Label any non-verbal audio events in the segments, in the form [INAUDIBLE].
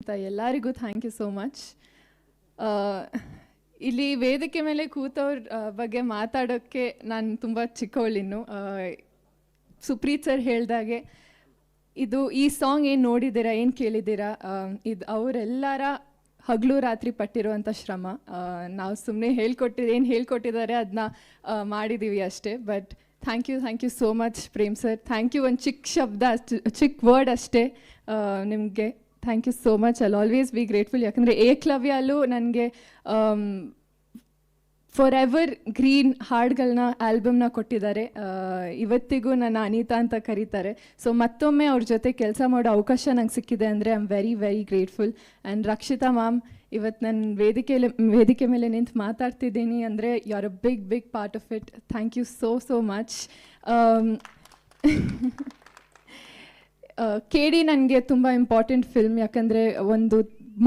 ಅಂತ ಎಲ್ಲರಿಗೂ thank you so much ಇಲ್ಲಿ ವೇದಿಕೆ ಮೇಲೆ ಕೂತವ್ರ ಬಗ್ಗೆ ಮಾತಾಡೋಕ್ಕೆ ನಾನು ತುಂಬ ಚಿಕ್ಕವಳಿನ್ನು. ಸುಪ್ರೀತ್ ಸರ್ ಹೇಳ್ದಾಗೆ, ಇದು ಈ ಸಾಂಗ್ ಏನು ನೋಡಿದ್ದೀರಾ, ಏನು ಕೇಳಿದ್ದೀರಾ ಇದು ಅವರೆಲ್ಲರ ಹಗಲು ರಾತ್ರಿ ಪಟ್ಟಿರುವಂಥ ಶ್ರಮ. ನಾವು ಸುಮ್ಮನೆ ಹೇಳ್ಕೊಟ್ಟಿದ್ದು ಏನು ಹೇಳ್ಕೊಟ್ಟಿದ್ದಾರೆ ಅದನ್ನ ಮಾಡಿದ್ದೀವಿ ಅಷ್ಟೇ. But thank you thank you so much Prem sir thank you ಒಂದು ಚಿಕ್ಕ ಶಬ್ದ ಅಷ್ಟು ಚಿಕ್ಕ ವರ್ಡ್ ಅಷ್ಟೇ ನಿಮಗೆ. Thank you so much I'll always be grateful ಯಾಕಂದರೆ ಏಕ್ಲವ್ಯಲ್ಲೂ ನನಗೆ ಫಾರ್ ಎವರ್ ಗ್ರೀನ್ ಹಾಡುಗಳನ್ನ ಆಲ್ಬಮ್ನ ಕೊಟ್ಟಿದ್ದಾರೆ. ಇವತ್ತಿಗೂ ನನ್ನ ಅನಿತಾ ಅಂತ ಕರೀತಾರೆ. ಸೊ ಮತ್ತೊಮ್ಮೆ ಅವ್ರ ಜೊತೆ ಕೆಲಸ ಮಾಡೋ ಅವಕಾಶ ನಂಗೆ ಸಿಕ್ಕಿದೆ ಅಂದರೆ I am very very grateful and Rakshita ma'am ಇವತ್ತು ನನ್ನ ವೇದಿಕೆಯಲ್ಲಿ ವೇದಿಕೆ ಮೇಲೆ ನಿಂತು ಮಾತಾಡ್ತಿದ್ದೀನಿ ಅಂದರೆ you are a big big part of it thank you so so much K D ನನಗೆ ತುಂಬ ಇಂಪಾರ್ಟೆಂಟ್ ಫಿಲ್ಮ್ ಯಾಕಂದರೆ ಒಂದು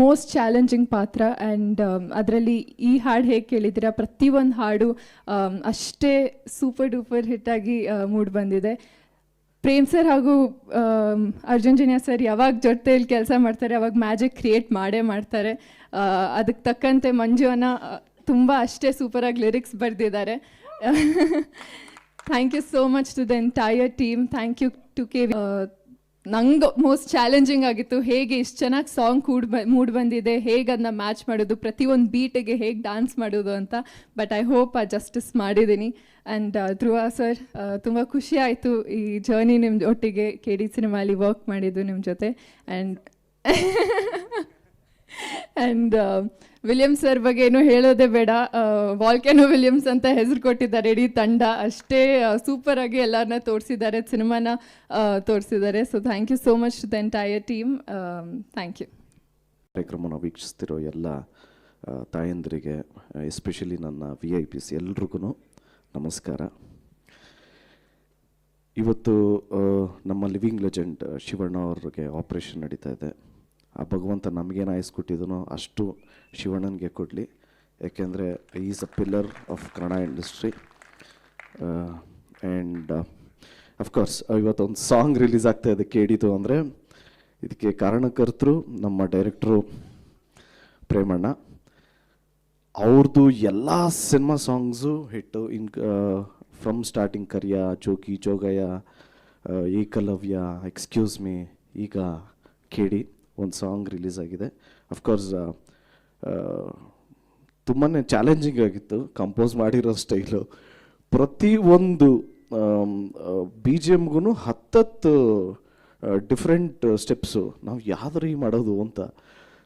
ಮೋಸ್ಟ್ ಚಾಲೆಂಜಿಂಗ್ ಪಾತ್ರ ಆ್ಯಂಡ್ ಅದರಲ್ಲಿ ಈ ಹಾಡು ಹೇಗೆ ಕೇಳಿದ್ದೀರಾ? ಪ್ರತಿಯೊಂದು ಹಾಡು ಅಷ್ಟೇ ಸೂಪರ್ ಡೂಪರ್ ಹಿಟ್ಟಾಗಿ ಮೂಡ್ ಬಂದಿದೆ. ಪ್ರೇಮ್ ಸರ್ ಹಾಗೂ ಆಮ್, ಅರ್ಜುನ್ ಜನ್ಯ ಸರ್ ಯಾವಾಗ ಜೊತೆಯಲ್ಲಿ ಕೆಲಸ ಮಾಡ್ತಾರೆ ಅವಾಗ ಮ್ಯಾಜಿಕ್ ಕ್ರಿಯೇಟ್ ಮಾಡೇ ಮಾಡ್ತಾರೆ. ಅದಕ್ಕೆ ತಕ್ಕಂತೆ ಮಂಜು ಅನ್ನ ತುಂಬ ಅಷ್ಟೇ ಸೂಪರಾಗಿ ಲಿರಿಕ್ಸ್ ಬರೆದಿದ್ದಾರೆ. Thank you so much to the entire team thank you to K ನಂಗೆ ಮೋಸ್ಟ್ ಚಾಲೆಂಜಿಂಗ್ ಆಗಿತ್ತು. ಹೇಗೆ ಇಷ್ಟು ಚೆನ್ನಾಗಿ ಸಾಂಗ್ ಕೂಡ್ ಮೂಡ್ ಬಂದಿದೆ, ಹೇಗೆ ಅದನ್ನ ಮ್ಯಾಚ್ ಮಾಡೋದು, ಪ್ರತಿಯೊಂದು ಬೀಟಿಗೆ ಹೇಗೆ ಡ್ಯಾನ್ಸ್ ಮಾಡೋದು ಅಂತ. ಬಟ್ ಐ ಹೋಪ್ ಆ ಜಸ್ಟಿಸ್ ಮಾಡಿದ್ದೀನಿ ಆ್ಯಂಡ್ ಧ್ರುವ ಸರ್ ತುಂಬ ಖುಷಿ ಆಯಿತು ಈ ಜರ್ನಿ ನಿಮ್ಮ ಒಟ್ಟಿಗೆ. ಕೆ ಡಿ ಸಿನಿಮಾಲಿ ವರ್ಕ್ ಮಾಡಿದ್ದು ನಿಮ್ಮ ಜೊತೆ. ಆ್ಯಂಡ್ [LAUGHS] ಆ್ಯಂಡ್ ವಿಲಿಯಮ್ ಸರ್ ಬಗ್ಗೆ ಏನು ಹೇಳೋದೇ ಬೇಡ. ವಾಲ್ಕೆನೋ ವಿಲಿಯಮ್ಸ್ ಅಂತ ಹೆಸರು ಕೊಟ್ಟಿದ್ದಾರೆ. ಇಡೀ ತಂಡ ಅಷ್ಟೇ ಸೂಪರ್ ಆಗಿ ಎಲ್ಲರನ್ನ ತೋರಿಸಿದ್ದಾರೆ. ಸಿನಿಮಾನ ತೋರಿಸಿದ್ದಾರೆ. So thank you so much the entire team thank you ಕಾರ್ಯಕ್ರಮನ ವೀಕ್ಷಿಸ್ತಿರೋ ಎಲ್ಲ ಆ, ತಾಯಂದಿರಿಗೆ ಎಸ್ಪೆಷಲಿ ನನ್ನ ವಿ ಐ ಪಿಸ್ ಎಲ್ರಿಗೂ ನಮಸ್ಕಾರ. ಇವತ್ತು ನಮ್ಮ ಲಿವಿಂಗ್ ಲೆಜೆಂಡ್ ಶಿವಣ್ಣ ಅವ್ರಿಗೆ ಆಪ್ರೇಷನ್ ನಡೀತಾ ಇದೆ. ಆ ಭಗವಂತ ನಮಗೇನು ಆಯಿಸ್ಕೊಟ್ಟಿದನೋ ಅಷ್ಟು ಶಿವಣ್ಣನಿಗೆ ಕೊಡಲಿ. ಯಾಕೆಂದರೆ is a pillar of Kannada industry and of course ಇವತ್ತೊಂದು ಸಾಂಗ್ ರಿಲೀಸ್ ಆಗ್ತಾ ಇದೆ ಕೇಳಿತು ಅಂದರೆ ಇದಕ್ಕೆ ಕಾರಣಕರ್ತರು ನಮ್ಮ ಡೈರೆಕ್ಟ್ರು ಪ್ರೇಮಣ್ಣ. ಅವ್ರದ್ದು ಎಲ್ಲ cinema songs hit in from starting ಕರಿಯ ಚೋಗಯ್ಯ ಆ, ಏಕಲವ್ಯ ಎಕ್ಸ್ಕ್ಯೂಸ್ ಮೀ ಈಗ ಕೇಳಿ. ಒಂದು ಸಾಂಗ್ ರಿಲೀಸ್ ಆಗಿದೆ. ಅಫ್ಕೋರ್ಸ್ ತುಂಬಾ ಚಾಲೆಂಜಿಂಗ್ ಆಗಿತ್ತು. ಕಂಪೋಸ್ ಮಾಡಿರೋ ಸ್ಟೈಲು ಪ್ರತಿ ಒಂದು ಬಿ ಜಿ ಎಮ್ಗೂ ಹತ್ತತ್ತು ಡಿಫ್ರೆಂಟ್ ಸ್ಟೆಪ್ಸು ನಾವು ಯಾವ್ದು ರೀ ಮಾಡೋದು ಅಂತ.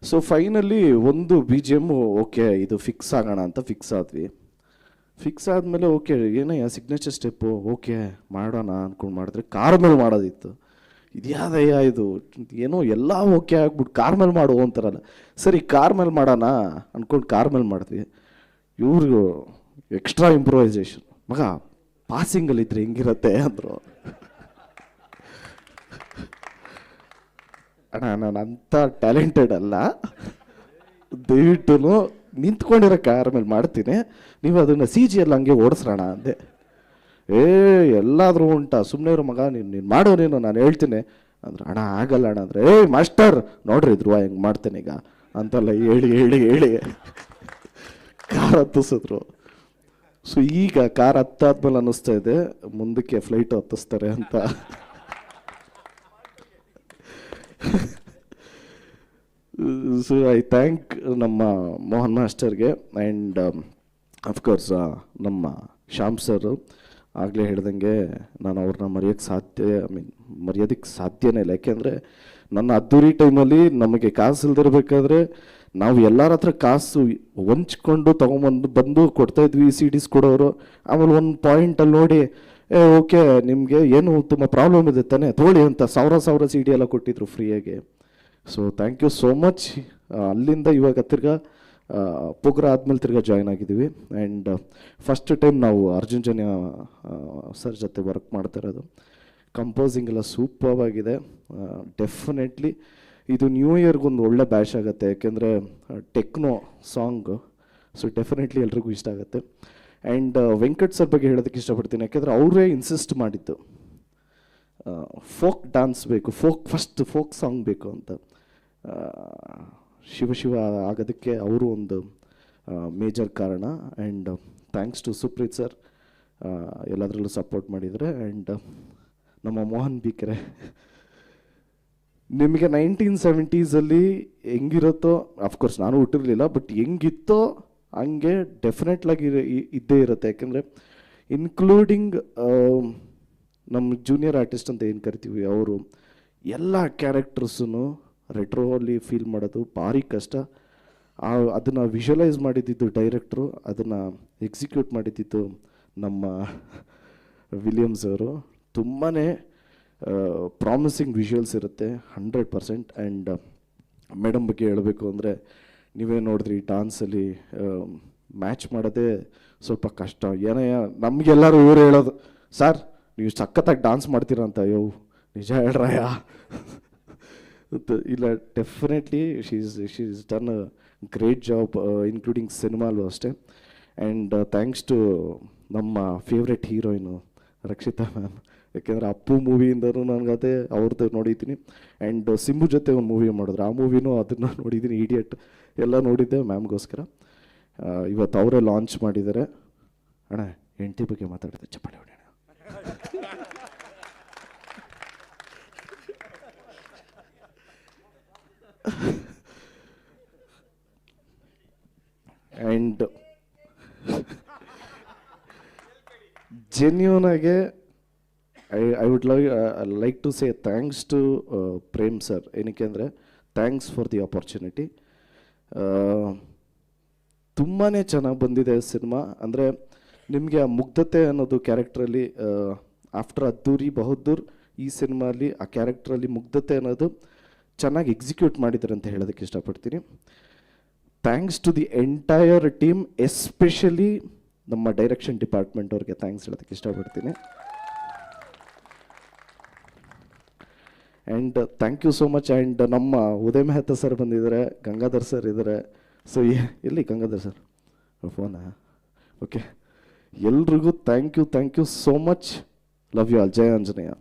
ಸೊ ಫೈನಲಿ ಒಂದು ಬಿ ಜಿ ಎಮ್ಮು ಓಕೆ ಇದು ಫಿಕ್ಸ್ ಆಗೋಣ ಅಂತ ಫಿಕ್ಸ್ ಆದ್ವಿ. ಫಿಕ್ಸ್ ಆದಮೇಲೆ ಓಕೆ ಏನಯ್ಯ ಸಿಗ್ನೇಚರ್ ಸ್ಟೆಪ್ಪು ಓಕೆ ಮಾಡೋಣ ಅಂದ್ಕೊಂಡು ಮಾಡಿದ್ರೆ ಕಾರ್ ಮೇಲೆ ಮಾಡೋದಿತ್ತು. ಇದ್ಯಾದಯ್ಯ ಇದು? ಏನೋ ಎಲ್ಲ ಓಕೆ ಆಗ್ಬಿಟ್ಟು ಕಾರ್ ಮೇಲೆ ಮಾಡು ಅಂತಾರಲ್ಲ. ಸರಿ ಕಾರ್ ಮೇಲೆ ಮಾಡೋಣ ಅಂದ್ಕೊಂಡು ಕಾರ್ ಮೇಲೆ ಮಾಡಿದ್ವಿ ಇವ್ರಿಗೂ ಎಕ್ಸ್ಟ್ರಾ ಇಂಪ್ರೂವೈಸೇಷನ್ ಮಗ ಪಾಸಿಂಗಲ್ಲಿದ್ದರೆ ಹೆಂಗಿರತ್ತೆ ಅಂದರು. ಅಣ್ಣ, ನಾನು ಅಂಥ ಟ್ಯಾಲೆಂಟೆಡ್ ಅಲ್ಲ. ದಯವಿಟ್ಟು ನಿಂತ್ಕೊಂಡಿರೋ ಕಾರ್ ಮೇಲೆ ಮಾಡ್ತೀನಿ. ನೀವು ಅದನ್ನು ಸಿ ಜಿ ಎಲ್ಲ ಹಂಗೆ ಓಡಿಸ್ರೋಣ ಅಂದೆ. ಏ, ಎಲ್ಲಾದರೂ ಉಂಟಾ. ಸುಮ್ಮನೆ ಇರೋ ಮಗ, ನೀನು ನೀನು ಮಾಡೋ, ನೀನು, ನಾನು ಹೇಳ್ತೀನಿ. ಅಂದ್ರೆ, ಅಣ್ಣ, ಆಗಲ್ಲ ಅಣ್ಣ ಅಂದರೆ, ಏಯ್, ಮಾಸ್ಟರ್, ನೋಡ್ರಿ ಧ್ರುವ ಹೆಂಗೆ ಮಾಡ್ತೇನೆ ಈಗ ಅಂತೆಲ್ಲ ಹೇಳಿ ಹೇಳಿ ಹೇಳಿ. ಕಾರ್ ಹತ್ತಿಸಿದ್ರು. ಸೊ ಈಗ ಕಾರ್ ಹತ್ತಾದ್ಮೇಲೆ ಅನ್ನಿಸ್ತಾ ಇದೆ, ಮುಂದಕ್ಕೆ ಫ್ಲೈಟ್ ಹತ್ತಿಸ್ತಾರೆ ಅಂತ. ಸೊ ಐ ಥ್ಯಾಂಕ್ ನಮ್ಮ ಮೋಹನ್ ಮಾಸ್ಟರ್ಗೆ ಆ್ಯಂಡ್ ಅಫ್ಕೋರ್ಸ್ ನಮ್ಮ ಶ್ಯಾಮ್ ಸರ್ ಆಗಲೇ ಹೇಳ್ದಂಗೆ ನಾನು ಅವ್ರನ್ನ ಮರೆಯೋಕ್ಕೆ ಸಾಧ್ಯ ಐ ಮೀನ್ ಮರೆಯೋದಕ್ಕೆ ಸಾಧ್ಯನೇ ಇಲ್ಲ. ಯಾಕೆಂದರೆ ನನ್ನ ಅದ್ದೂರಿ ಟೈಮಲ್ಲಿ ನಮಗೆ ಕಾಸು ಇಲ್ದಿರಬೇಕಾದ್ರೆ ನಾವು ಎಲ್ಲರ ಹತ್ರ ಕಾಸು ಹೊಂಚ್ಕೊಂಡು ತೊಗೊಂಬಂದು ಬಂದು ಕೊಡ್ತಾ ಇದ್ವಿ ಸಿ ಡಿಸ್ ಕೊಡೋರು. ಆಮೇಲೆ ಒಂದು ಪಾಯಿಂಟಲ್ಲಿ ನೋಡಿ, ಏ ಓಕೆ ನಿಮಗೆ ಏನು ತುಂಬ ಪ್ರಾಬ್ಲಮ್ ಇದೆ ತಾನೆ ತೋಳಿ ಅಂತ ಸಾವಿರ ಸಾವಿರ ಸಿ ಡಿ ಎಲ್ಲ ಕೊಟ್ಟಿದ್ರು ಫ್ರೀಯಾಗಿ so thank you so much ಅಲ್ಲಿಂದ ಇವಾಗ ತಿರ್ಗಾ ಪೋಗ್ರ ಆದಮೇಲೆ ತಿರ್ಗ ಜಾಯ್ನ್ ಆಗಿದ್ದೀವಿ ಆ್ಯಂಡ್ ಫಸ್ಟ್ ಟೈಮ್ ನಾವು ಅರ್ಜುನ್ ಜನ್ಯ ಸರ್ ಜೊತೆ ವರ್ಕ್ ಮಾಡ್ತಾ ಇರೋದು. ಕಂಪೋಸಿಂಗ್ ಎಲ್ಲ ಸೂಪರ್ ಆಗಿದೆ. ಡೆಫಿನೆಟ್ಲಿ ಇದು ನ್ಯೂ ಇಯರ್ಗೊಂದು ಒಳ್ಳೆ ಬ್ಯಾಶ್ ಆಗುತ್ತೆ. ಯಾಕೆಂದರೆ ಟೆಕ್ನೋ ಸಾಂಗ್ ಸೊ ಡೆಫಿನೆಟ್ಲಿ ಎಲ್ರಿಗೂ ಇಷ್ಟ ಆಗುತ್ತೆ. ಆ್ಯಂಡ್ ವೆಂಕಟ್ ಸರ್ ಬಗ್ಗೆ ಹೇಳೋದಕ್ಕೆ ಇಷ್ಟಪಡ್ತೀನಿ. ಯಾಕೆಂದರೆ ಅವರೇ ಇನ್ಸಿಸ್ಟ್ ಮಾಡಿದ್ದು. ಫೋಕ್ ಡ್ಯಾನ್ಸ್ ಬೇಕು ಫೋಕ್ ಫಸ್ಟ್ ಫೋಕ್ ಸಾಂಗ್ ಬೇಕು ಅಂತ. ಶಿವ ಶಿವ ಆಗೋದಕ್ಕೆ ಅವರು ಒಂದು ಮೇಜರ್ ಕಾರಣ. And thanks to Supreeth sir ಎಲ್ಲದರಲ್ಲೂ ಸಪೋರ್ಟ್ ಮಾಡಿದರೆ. ಆ್ಯಂಡ್ ನಮ್ಮ ಮೋಹನ್ ಬಿಕೆರೆ ನಿಮಗೆ ನೈನ್ಟೀನ್ ಸೆವೆಂಟೀಸಲ್ಲಿ ಹೆಂಗಿರುತ್ತೋ ಅಫ್ಕೋರ್ಸ್ ನಾನು ಹುಟ್ಟಿರಲಿಲ್ಲ ಬಟ್ ಹೆಂಗಿತ್ತೋ ಹಂಗೆ ಡೆಫಿನೆಟ್ಲಾಗಿ ಇದ್ದೇ ಇರುತ್ತೆ. ಯಾಕೆಂದರೆ ಇನ್ಕ್ಲೂಡಿಂಗ್ ನಮ್ಮ ಜೂನಿಯರ್ ಆರ್ಟಿಸ್ಟ್ ಅಂತ ಏನು ಕರಿತೀವಿ, ಅವರು ಎಲ್ಲ ರೆಟ್ರೋಲಿ ಫೀಲ್ ಮಾಡೋದು ಭಾರಿ ಕಷ್ಟ. ಅದನ್ನು ವಿಷುವಲೈಸ್ ಮಾಡಿದ್ದಿದ್ದು ಡೈರೆಕ್ಟ್ರು ಅದನ್ನು ಎಕ್ಸಿಕ್ಯೂಟ್ ಮಾಡಿದ್ದಿದ್ದು ನಮ್ಮ ವಿಲಿಯಮ್ಸ್ ಅವರು. ತುಂಬಾ ಪ್ರಾಮಿಸಿಂಗ್ ವಿಷುವಲ್ಸ್ ಇರುತ್ತೆ ಹಂಡ್ರೆಡ್ ಪರ್ಸೆಂಟ್ ಆ್ಯಂಡ್ ಮೇಡಮ್ ಬಗ್ಗೆ ಹೇಳಬೇಕು ಅಂದರೆ, ನೀವೇ ನೋಡಿದ್ರಿ ಡಾನ್ಸಲ್ಲಿ ಮ್ಯಾಚ್ ಮಾಡೋದೇ ಸ್ವಲ್ಪ ಕಷ್ಟ. ಏನೇ, ನಮಗೆಲ್ಲರೂ ಇವರು ಹೇಳೋದು ಸರ್ ನೀವು ಸಖತ್ತಾಗಿ ಡಾನ್ಸ್ ಮಾಡ್ತೀರಾ ಅಂತ. ಅಯ್ಯೋ, ನಿಜ ಹೇಳ್ರಯ್ಯ ಇಲ್ಲ definitely she's she's done a great job including ಸಿನಿಮಾಲು ಅಷ್ಟೇ. ಆ್ಯಂಡ್ ಥ್ಯಾಂಕ್ಸ್ ಟು ನಮ್ಮ ಫೇವ್ರೆಟ್ ಹೀರೋಯಿನು ರಕ್ಷಿತಾ ಮ್ಯಾಮ್ ಯಾಕೆಂದರೆ ಅಪ್ಪು ಮೂವಿಯಿಂದನೂ ಅದೇ ಅವ್ರದ್ದು ನೋಡಿದ್ದೀನಿ. ಆ್ಯಂಡ್ ಸಿಂಬು ಜೊತೆ ಒಂದು ಮೂವಿ ಮಾಡಿದ್ರು. ಆ ಮೂವಿನೂ ಅದನ್ನು ನೋಡಿದ್ದೀನಿ ಇಡಿಯಟ್ ಎಲ್ಲ ನೋಡಿದ್ದೆ ಮ್ಯಾಮ್ಗೋಸ್ಕರ ಇವತ್ತು ಅವರೇ ಲಾಂಚ್ ಮಾಡಿದ್ದಾರೆ. ಅಣ್ಣ, ಹೆಂಡತಿ ಬಗ್ಗೆ ಮಾತಾಡಿದೆ ಚಪ್ಪಾಳೆ ಆ್ಯಂಡ್ ಜೆನ್ಯೂನ್ ಆಗಿ I I would love like to say thanks to Prem sir ಏನಕ್ಕೆ ಅಂದರೆ ಥ್ಯಾಂಕ್ಸ್ ಫಾರ್ ದಿ ಆಪರ್ಚುನಿಟಿ ತುಂಬಾ ಚೆನ್ನಾಗಿ ಬಂದಿದೆ ಸಿನಿಮಾ ಅಂದರೆ ನಿಮಗೆ ಆ ಮುಗ್ಧತೆ ಅನ್ನೋದು ಕ್ಯಾರೆಕ್ಟ್ರಲ್ಲಿ ಆಫ್ಟರ್ ಅದ್ದೂರಿ ಬಹದ್ದೂರ್ ಈ ಸಿನಿಮಾಲಿ ಆ ಕ್ಯಾರೆಕ್ಟ್ರಲ್ಲಿ ಮುಗ್ಧತೆ ಅನ್ನೋದು ಚೆನ್ನಾಗಿ ಎಕ್ಸಿಕ್ಯೂಟ್ ಮಾಡಿದ್ದಾರೆ ಅಂತ ಹೇಳೋದಕ್ಕೆ ಇಷ್ಟಪಡ್ತೀನಿ. Thanks to the entire team especially ನಮ್ಮ ಡೈರೆಕ್ಷನ್ ಡಿಪಾರ್ಟ್ಮೆಂಟ್ ಅವ್ರಿಗೆ ಥ್ಯಾಂಕ್ಸ್ ಹೇಳೋದಕ್ಕೆ ಇಷ್ಟಪಡ್ತೀನಿ. And thank you so much and ನಮ್ಮ ಉದಯ ಮೆಹ್ತಾ ಸರ್ ಬಂದಿದ್ದಾರೆ, ಗಂಗಾಧರ್ ಸರ್ ಇದ್ದಾರೆ. ಸೊ ಎಲ್ಲಿ ಗಂಗಾಧರ್ ಸರ್ ಫೋನಾ ಓಕೆ ಎಲ್ರಿಗೂ thank you thank you so much love you all Jaya Anjaneya.